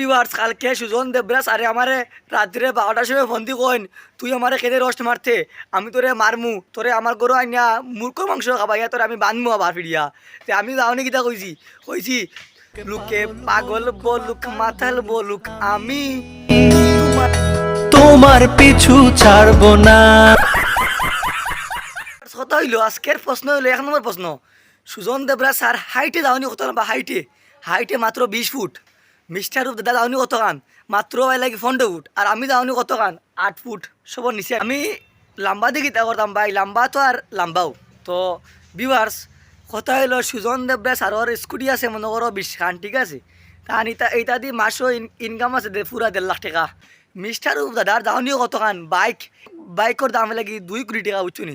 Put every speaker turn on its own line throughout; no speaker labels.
বিভার্স কালকে সুজন দেবরাজ আরে আমারে রাত্রে বারোটার সময় ফোন দি কইন তুই আমারে খেতে রোস্ট মারতে? আমি তোরে মারমু তোরে আমার গরু আইনা মূর্খ মাংস খাবাইয়া তোরে আমি বানমু আবার ফিরিয়া। তে আমি যাওনি কিতা কইছি? কইছি লুকে পাগল বলুক মাথাল বলুক আমি তোমার
পিছু ছাড়বো না।
কথা হইল আজকের প্রশ্ন হইল এক নম্বর প্রশ্ন। সুজন দেবরাজ স্যার হাইটে যাওনি কত বা হাইটে হাইটে মাত্র বিশ ফুট। মিস্টার রূপ দাদা যাওনি কত গান? মাত্র ভাই লাগে পনেরো ফুট আর আমি যাওনি কত গান? আট ফুট সবর নিচে। আমি লাম্বা দেখি তা করতাম ভাই। লাম্বা তো আর লাম্বাও। তো বিভার্স কথা হইল সুজন দেবরাজ স্যারের স্কুটি আছে, মনে করো, বিশ খান, ঠিক আছে? কারণ ইতা এইটা দিয়ে মাসও ইনকাম আছে দে, পুরা দেড় লাখ টাকা। মিস্টার রূপ দাদার যাওনিও কত গান? বাইক বাইকর দাম লাগি দুই কোটি টাকা বুঝছনি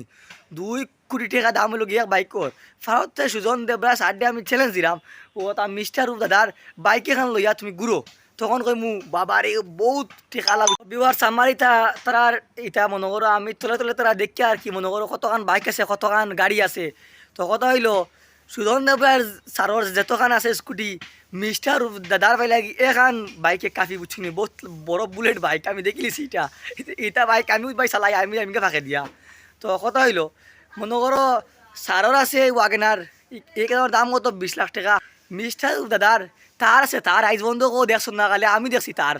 দুই কোটি টাকা দাম হলো গিয়া বাইকর ফারতে সুজন দেবরা সাড্ডে আমি চ্যালেঞ্জ দিলাম। ও তা মিস্টার রূপ দাদার বাইক এখান লইয়া তুমি ঘুরো। তখন কই মু বাবার এই বহুত টেকা লাগ বিবার সামার ইতা তারার ইতা মনে করো, আমি তলে তলে তারা দেখি আর কি মনে করো, কতখান বাইক আছে, কতখান গাড়ি আছে। তো কথা হইল, সুজন দেবরার সারর যতখান আছে স্কুটি মিস্টার দাদার ভাই লাগি এখান বাইকে কাফি বুঝছিনি, বহুত বড় বুলেট বাইক আমি দেখিলিছি এটা। এটা বাইক আমি বাই চালাই, আমি আমিকে ফাঁকে দিয়া। তো কথা হইল মনে করো সারর আছে ওয়াগেনার। এখানের দাম কত? বিশ লাখ টাকা। মিস্টার দাদার, তার আছে, তার আইজ বন্ধ কো দেখছ না কালে আমি দেখছি তার।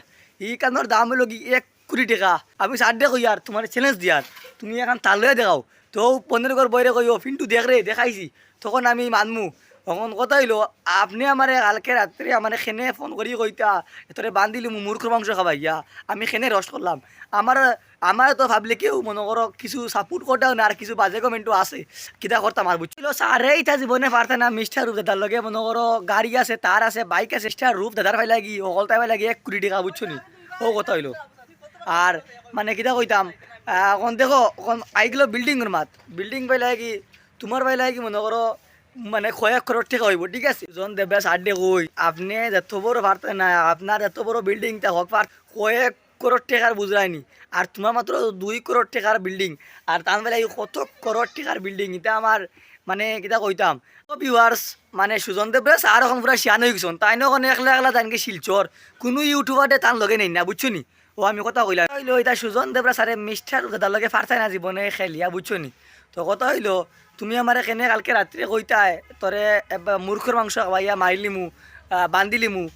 কারণের দাম হলো কি? এক কোটি টাকা। আমি সার দেখো ইয়ার, তোমার চ্যালেঞ্জ দিয়ার তুমি এখন তার লয়ে দেখাও। তো পনেরো ঘর বইরে কইও, ফিন্টু, দেখ রে, দেখাইছি। তখন আমি মানমু। তখন কথা হইল, আপনি আমার কালকে রাত্রে আমার খেনে ফোন করি কইতা এতরে বান্ধিলি মূর্খ মাংস খাবাইয়া আমি খেনে রস করলাম। আমার আমার তো ভাবলে কেউ মনে করো কিছু সাপোর্ট করতেও না, আর কিছু বাজে কমেন্টও আছে। কিতা করতাম আর বুঝছিল সারে ইটা জীবনে পারতে না মিস্টার রূপ দাদার লগে মনে করো গাড়ি আছে, তার আছে বাইক আছে মিস্টার রূপ দাদার ভাই লাগি অকল তাই লাগি, এক কোটি টাকা, বুঝছ নি? ও কথা হইল। আর মানে কিতা কইতাম এখন দেখো, এখন আইগুলো বিল্ডিংয়ের মাত বিল্ডিং পাইলে কি তোমার পাইলে কি মনে করো মানে কয়েক করোড় টাকা হইব ঠিক আছে? জন দেবে সাড্ডে কই আপনি এত বড় পারতেন না, আপনার এত বড় বিল্ডিংটা হোক পার কয়েক করোড় টাকার বুঝরায়নি আর তোমার মাত্র দুই করোড় টাকার বিল্ডিং আর তার বেলা কত করোড় টাকার বিল্ডিং এটা আমার মানে কিতা কইতাম? ভিউয়ার্স মানে সুজন দেবরে আর এখন পুরা শিয়ান হয়ে গেছেন তাই নখন একলা একলা তানকে শিলচর, কোনো ইউটিউবারে তান লগে নেই না, বুঝছ নি? ও আমি কথা কইলাম হইল, এটা সুজন দেবরা স্যারে মিস্টার দাদার লগে ফারতাই না, জীবনে খেলিয়া, বুঝছ নি? তো কথা হইল তুমি আমার কেনে কালকে রাত্রে কইতাই তোরে মূর্খর মাংস খাওয়াইয়া মারিলিমু বান্ধিলিমু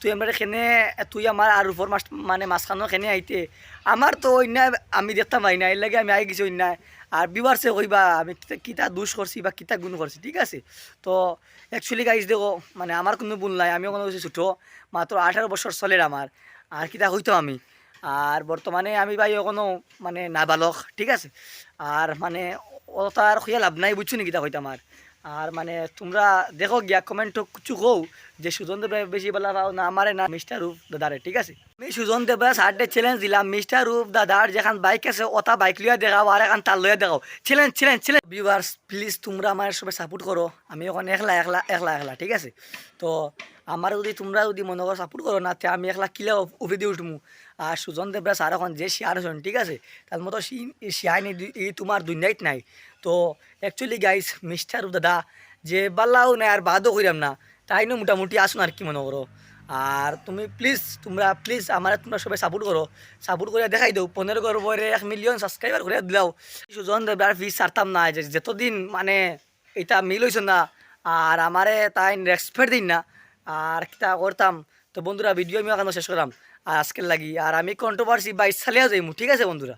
তুই আমার খেনে তুই আমার আর উপর মাছ মানে মাঝখানো খেনে আইতে? আমার তো অন্যায়, আমি দেখতাম পাই না এর লাগে আমি আই গেছি অন্যায়। আর বিবারসে কইবা, আমি কিতা- দোষ করছি বা কিতা গুণ করছি ঠিক আছে? তো অ্যাকচুয়ালি গাইজ দেখো মানে আমার কোনো ভুল নাই, আমিও কোনো কিছু, ছোটো মাত্র আঠারো বছর চলের আমার আর কিতা হইতো আমি। আর বর্তমানে আমি ভাই কোনো মানে নাবালক, ঠিক আছে? আর মানে অত আর খুঁয়া লাভ নাই, বুঝছ নাকি তা হইতো আমার? আর মানে তোমরা দেখো গিয়া কমেন্ট কিছু কও যে সুজন দেব বেশি বেলা পাও না, আমারে না মিস্টার রূপ দাদারে, ঠিক আছে? আমি সুজন দেব সারডে চ্যালেঞ্জ দিলাম মিস্টার রূপ দাদার যেখান বাইক আছে, ওটা বাইক লইয়া দেখাও আর এখন তার লইয়া দেখাও। Challenge challenge challenge viewers please তোমরা আমার সবাই সাপোর্ট করো। আমি ওখানে একলা একলা একলা একলা, ঠিক আছে? তো আমার যদি তোমরা যদি মনে করো সাপোর্ট করো না, তে আমি একলা কিলে উঠে দিয়ে উঠমু। আর সুজন দেবরা স্যার এখন যে শিয়ার হন ঠিক আছে? তার মতো শিয়াই নেই এই তোমার দুনিয়াইত নাই। তো অ্যাকচুয়ালি গাইস মিস্টার দাদা, যে বাল্লাও নাই আর বাদও করিলাম না, তাই না মোটামুটি আসুন আর কি মনে করো। আর তুমি প্লিজ তোমরা প্লিজ আমার তোমরা সবাই সাপোর্ট করো। সাপোর্ট করে দেখাই দাও, পনেরো করো বরে এক মিলিয়ন সাবস্ক্রাইবার করে দিলাও। সুজন দেবরার ফিস ছাড়তাম না, যে যতদিন মানে এটা মিল হয়েছে না, আর আমারে তাই রেসপেক্ট দিন না। আর কিতা করতাম? তো বন্ধুরা ভিডিও আমি এখানে শেষ করলাম। আর আজকের লাগি, আর আমি কন্ট্রোভার্সি বাইশ সালে যাইমু, ঠিক আছে বন্ধুরা?